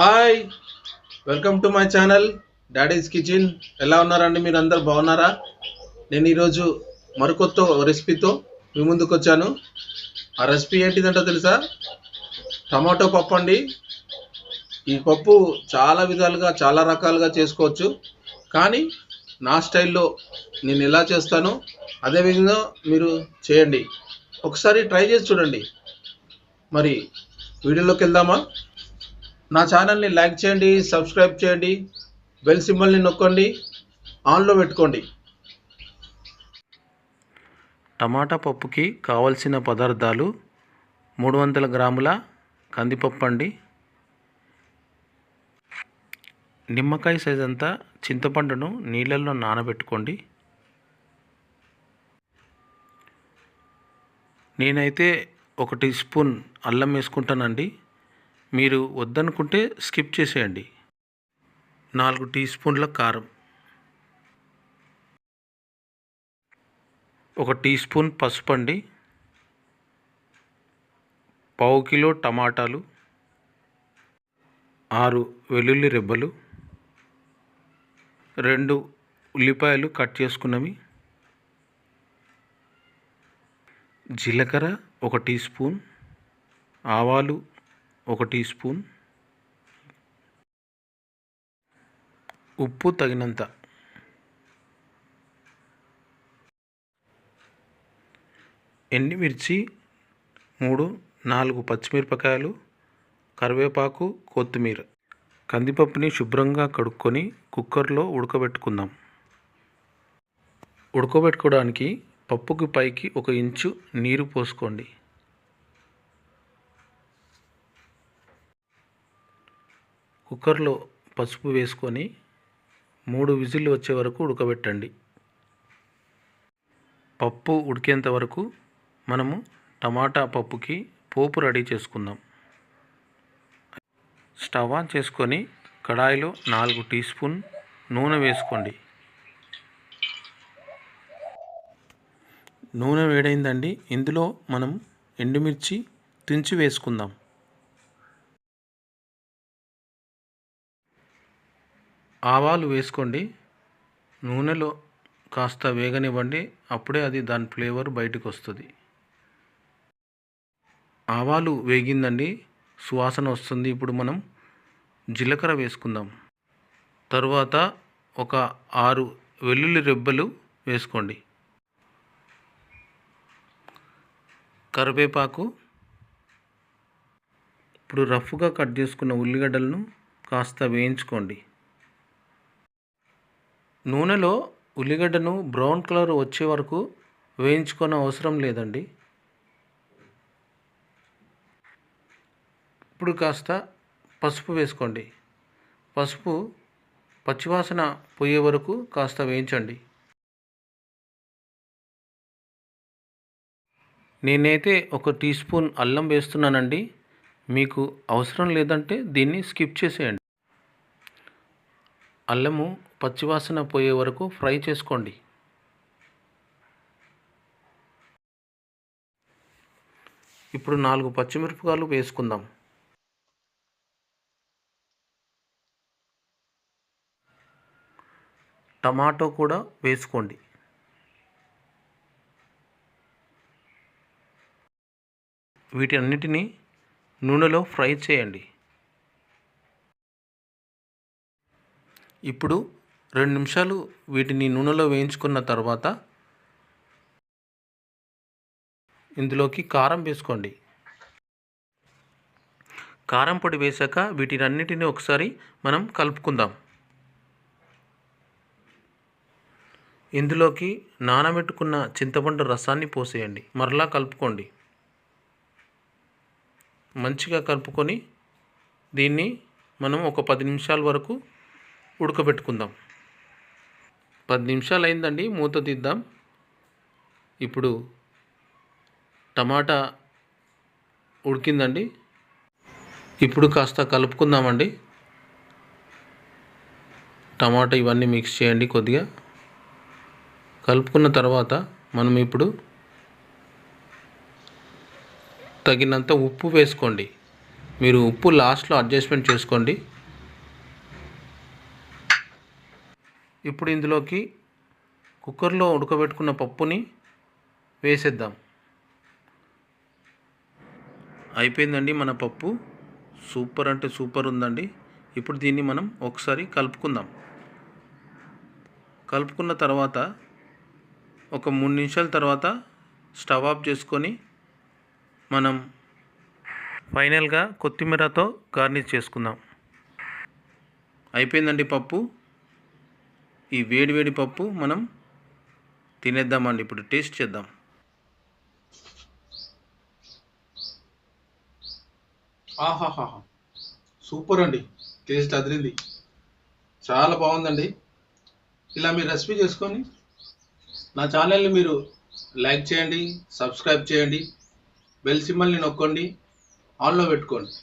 Hi welcome to my channel daddy's kitchen. ఎలా ఉన్నారండి మీరు అందరు బాగున్నారా? నేను ఈరోజు మరికొత్త రెసిపీతో మీ ముందుకు వచ్చాను. ఆ రెసిపీ ఏంటిదంటో తెలుసా? టమాటో పప్పు అండి. ఈ పప్పు చాలా విధాలుగా చాలా రకాలుగా చేసుకోవచ్చు. కానీ నా స్టైల్లో నేను ఎలా చేస్తానో అదే విధంగా మీరు చేయండి. ఒకసారి ట్రై చేసి చూడండి. మరి వీడియోలోకి వెళ్దామా? నా ఛానల్ని లైక్ చేయండి సబ్స్క్రైబ్ చేయండి బెల్ సింబల్ని నొక్కండి ఆన్లో పెట్టుకోండి. టమాటా పప్పుకి కావలసిన పదార్థాలు మూడు వందల గ్రాముల కందిపప్పు అండి. నిమ్మకాయ సైజ్ అంతా చింతపండును నీళ్ళల్లో నానబెట్టుకోండి. నేనైతే ఒక టీ స్పూన్ అల్లం వేసుకుంటానండి. మీరు వద్దనుకుంటే స్కిప్ చేసేయండి. నాలుగు టీ స్పూన్ల కారం. ఒక టీ స్పూన్ పసుపు అండి. పావు కిలో టమాటాలు. ఆరు వెల్లుల్లి రెబ్బలు. రెండు ఉల్లిపాయలు కట్ చేసుకున్నవి. జీలకర్ర ఒక టీ స్పూన్. ఆవాలు ఒక టీ స్పూన్. ఉప్పు తగినంత. ఎండిమిర్చి మూడు నాలుగు పచ్చిమిరపకాయలు కరివేపాకు కొత్తిమీర. కందిపప్పుని శుభ్రంగా కడుక్కొని కుక్కర్లో ఉడకబెట్టుకుందాం. ఉడకబెట్టుకోవడానికి పప్పుకి పైకి ఒక ఇంచు నీరు పోసుకోండి. కుక్కర్లో పసుపు వేసుకొని మూడు విజిల్లు వచ్చే వరకు ఉడకబెట్టండి. పప్పు ఉడికేంత వరకు మనము టమాటా పప్పుకి పోపు రెడీ చేసుకుందాం. స్టవ్ ఆన్ చేసుకొని కడాయిలో నాలుగు టీ స్పూన్ నూనె వేసుకోండి. నూనె వేడైందండి. ఇందులో మనం ఎండుమిర్చి తుంచి వేసుకుందాం. ఆవాలు వేసుకోండి. నూనెలో కాస్త వేగనివ్వండి. అప్పుడే అది దాని ఫ్లేవర్ బయటకు వస్తుంది ఆవాలు వేగిందండి. సువాసన వస్తుంది. ఇప్పుడు మనం జీలకర్ర వేసుకుందాం. తర్వాత ఒక ఆరు వెల్లుల్లి రెబ్బలు వేసుకోండి. కరివేపాకు. ఇప్పుడు రఫ్గా కట్ చేసుకున్న ఉల్లిగడ్డలను కాస్త వేయించుకోండి. నూనెలో ఉల్లిగడ్డను బ్రౌన్ కలర్ వచ్చే వరకు వేయించుకోని అవసరం లేదండి. ఇప్పుడు కాస్త పసుపు వేసుకోండి. పసుపు పచ్చివాసన పోయే వరకు కాస్త వేయించండి. నేనైతే ఒక టీ స్పూన్ అల్లం వేస్తున్నానండి. మీకు అవసరం లేదంటే దీన్ని స్కిప్ చేసేయండి. అల్లము పచ్చివాసన పోయే వరకు ఫ్రై చేసుకోండి. ఇప్పుడు నాలుగు పచ్చిమిరపకాయలు వేసుకుందాం. టమాటో కూడా వేసుకోండి. వీటన్నిటిని నూనెలో ఫ్రై చేయండి. ఇప్పుడు రెండు నిమిషాలు వీటిని నూనెలో వేయించుకున్న తర్వాత ఇందులోకి కారం వేసుకోండి. కారం పొడి వేశాక వీటినన్నిటిని ఒకసారి మనం కలుపుకుందాం. ఇందులోకి నానబెట్టుకున్న చింతపండు రసాన్ని పోసేయండి. మరలా కలుపుకోండి. మంచిగా కలుపుకొని దీన్ని మనం ఒక పది నిమిషాల వరకు ఉడకబెట్టుకుందాం. పది నిమిషాలు అయిందండి మూత తీద్దాం. ఇప్పుడు టమాటా ఉడికిందండి. ఇప్పుడు కాస్త కలుపుకుందామండి. టమాటా ఇవన్నీ మిక్స్ చేయండి కొద్దిగా. కలుపుకున్న తర్వాత మనం ఇప్పుడు తగినంత ఉప్పు వేసుకోండి. మీరు ఉప్పు లాస్ట్లో అడ్జస్ట్మెంట్ చేసుకోండి. ఇప్పుడు ఇందులోకి కుక్కర్లో ఉడకబెట్టుకున్న పప్పుని వేసేద్దాం. అయిపోయిందండి మన పప్పు. సూపర్ అంటే సూపర్ ఉందండి. ఇప్పుడు దీన్ని మనం ఒకసారి కలుపుకుందాం. కలుపుకున్న తర్వాత ఒక మూడు నిమిషాల తర్వాత స్టవ్ ఆఫ్ చేసుకొని మనం ఫైనల్గా కొత్తిమీరతో గార్నిష్ చేసుకుందాం. అయిపోయిందండి పప్పు. ఈ వేడి వేడి పప్పు మనం తినేద్దామండి. ఇప్పుడు టేస్ట్ చేద్దాం. ఆహాహాహా. సూపర్ అండి. టేస్ట్ అదిరింది. చాలా బాగుందండి. ఇలా మీరు రెసిపీ చేసుకొని నా ఛానల్ని మీరు లైక్ చేయండి సబ్స్క్రైబ్ చేయండి బెల్ సిమ్మల్ని నొక్కండి ఆన్లో పెట్టుకోండి.